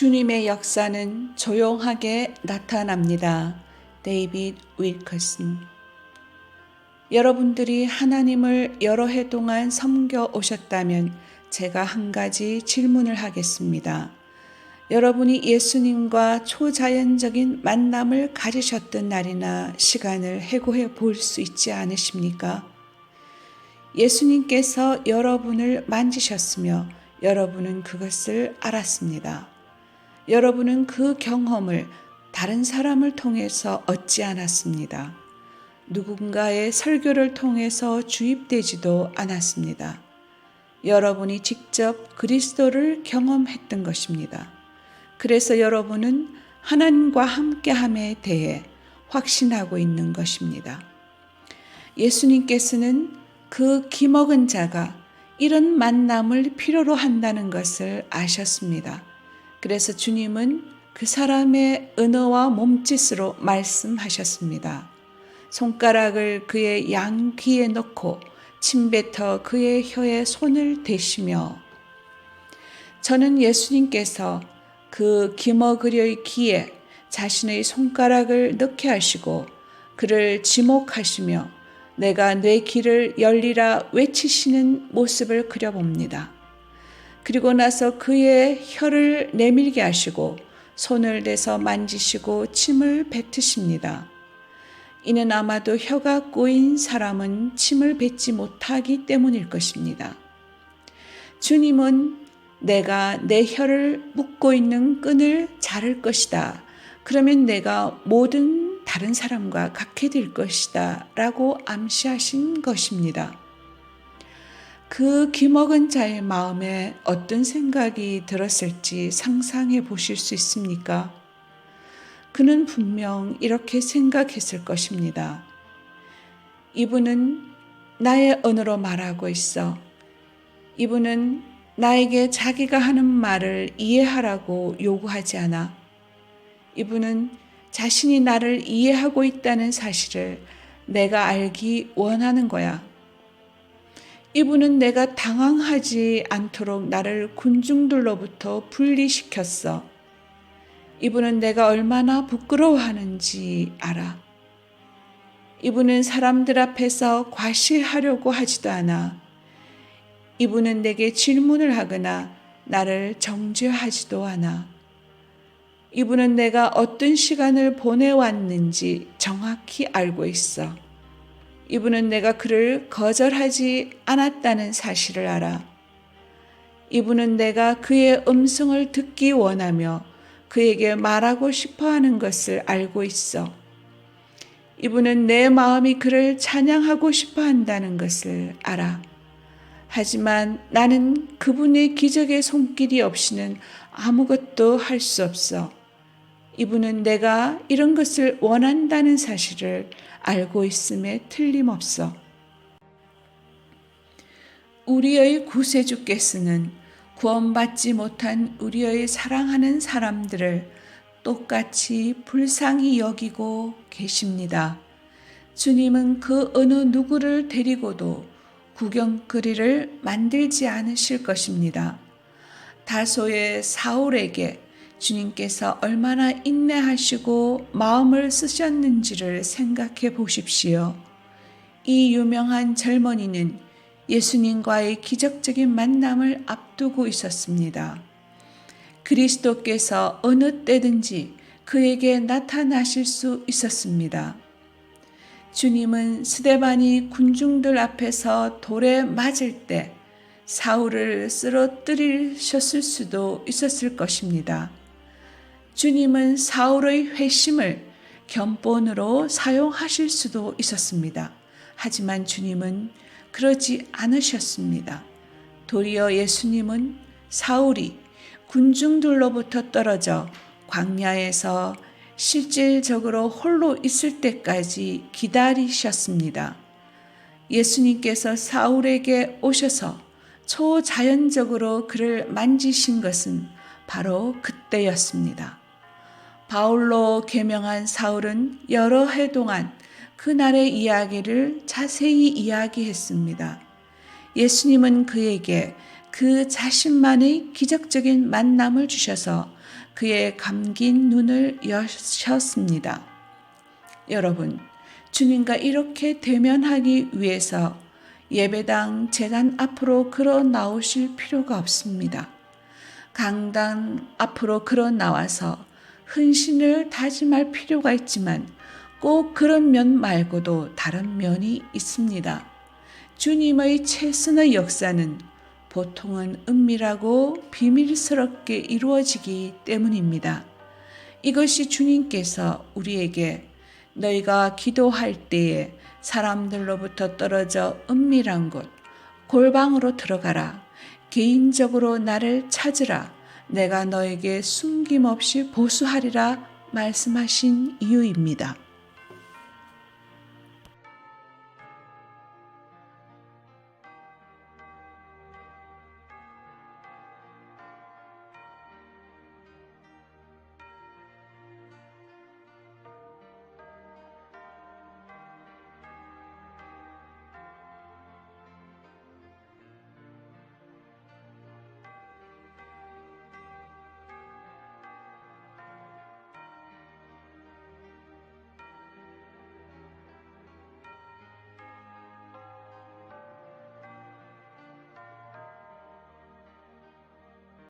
주님의 역사는 조용하게 나타납니다. 데이빗 윌커슨 여러분들이 하나님을 여러 해 동안 섬겨 오셨다면 제가 한 가지 질문을 하겠습니다. 여러분이 예수님과 초자연적인 만남을 가지셨던 날이나 시간을 해고해 볼 수 있지 않으십니까? 예수님께서 여러분을 만지셨으며 여러분은 그것을 알았습니다. 여러분은 그 경험을 다른 사람을 통해서 얻지 않았습니다. 누군가의 설교를 통해서 주입되지도 않았습니다. 여러분이 직접 그리스도를 경험했던 것입니다. 그래서 여러분은 하나님과 함께함에 대해 확신하고 있는 것입니다. 예수님께서는 그 기먹은 자가 이런 만남을 필요로 한다는 것을 아셨습니다. 그래서 주님은 그 사람의 언어와 몸짓으로 말씀하셨습니다. 손가락을 그의 양 귀에 넣고 침뱉어 그의 혀에 손을 대시며 저는 예수님께서 그 기머그려의 귀에 자신의 손가락을 넣게 하시고 그를 지목하시며 내가 내 귀를 열리라 외치시는 모습을 그려봅니다. 그리고 나서 그의 혀를 내밀게 하시고 손을 대서 만지시고 침을 뱉으십니다. 이는 아마도 혀가 꼬인 사람은 침을 뱉지 못하기 때문일 것입니다. 주님은 내가 내 혀를 묶고 있는 끈을 자를 것이다. 그러면 내가 모든 다른 사람과 같게 될 것이다. 라고 암시하신 것입니다. 그 기먹은 자의 마음에 어떤 생각이 들었을지 상상해 보실 수 있습니까? 그는 분명 이렇게 생각했을 것입니다. 이분은 나의 언어로 말하고 있어. 이분은 나에게 자기가 하는 말을 이해하라고 요구하지 않아. 이분은 자신이 나를 이해하고 있다는 사실을 내가 알기 원하는 거야. 이분은 내가 당황하지 않도록 나를 군중들로부터 분리시켰어. 이분은 내가 얼마나 부끄러워하는지 알아. 이분은 사람들 앞에서 과시하려고 하지도 않아. 이분은 내게 질문을 하거나 나를 정죄하지도 않아. 이분은 내가 어떤 시간을 보내왔는지 정확히 알고 있어. 이분은 내가 그를 거절하지 않았다는 사실을 알아. 이분은 내가 그의 음성을 듣기 원하며 그에게 말하고 싶어 하는 것을 알고 있어. 이분은 내 마음이 그를 찬양하고 싶어 한다는 것을 알아. 하지만 나는 그분의 기적의 손길이 없이는 아무것도 할 수 없어. 이분은 내가 이런 것을 원한다는 사실을 알고 있음에 틀림없어. 우리의 구세주께서는 구원받지 못한 우리의 사랑하는 사람들을 똑같이 불쌍히 여기고 계십니다. 주님은 그 어느 누구를 데리고도 구경거리를 만들지 않으실 것입니다. 다소의 사울에게 주님께서 얼마나 인내하시고 마음을 쓰셨는지를 생각해 보십시오. 이 유명한 젊은이는 예수님과의 기적적인 만남을 앞두고 있었습니다. 그리스도께서 어느 때든지 그에게 나타나실 수 있었습니다. 주님은 스데반이 군중들 앞에서 돌에 맞을 때 사울을 쓰러뜨리셨을 수도 있었을 것입니다. 주님은 사울의 회심을 견본으로 사용하실 수도 있었습니다. 하지만 주님은 그러지 않으셨습니다. 도리어 예수님은 사울이 군중들로부터 떨어져 광야에서 실질적으로 홀로 있을 때까지 기다리셨습니다. 예수님께서 사울에게 오셔서 초자연적으로 그를 만지신 것은 바로 그때였습니다. 바울로 개명한 사울은 여러 해 동안 그날의 이야기를 자세히 이야기했습니다. 예수님은 그에게 그 자신만의 기적적인 만남을 주셔서 그의 감긴 눈을 여셨습니다. 여러분, 주님과 이렇게 대면하기 위해서 예배당 재단 앞으로 걸어 나오실 필요가 없습니다. 강당 앞으로 걸어 나와서 헌신을 다짐할 필요가 있지만 꼭 그런 면 말고도 다른 면이 있습니다. 주님의 최선의 역사는 보통은 은밀하고 비밀스럽게 이루어지기 때문입니다. 이것이 주님께서 우리에게 너희가 기도할 때에 사람들로부터 떨어져 은밀한 곳, 골방으로 들어가라. 개인적으로 나를 찾으라. 내가 너에게 숨김없이 보수하리라 말씀하신 이유입니다.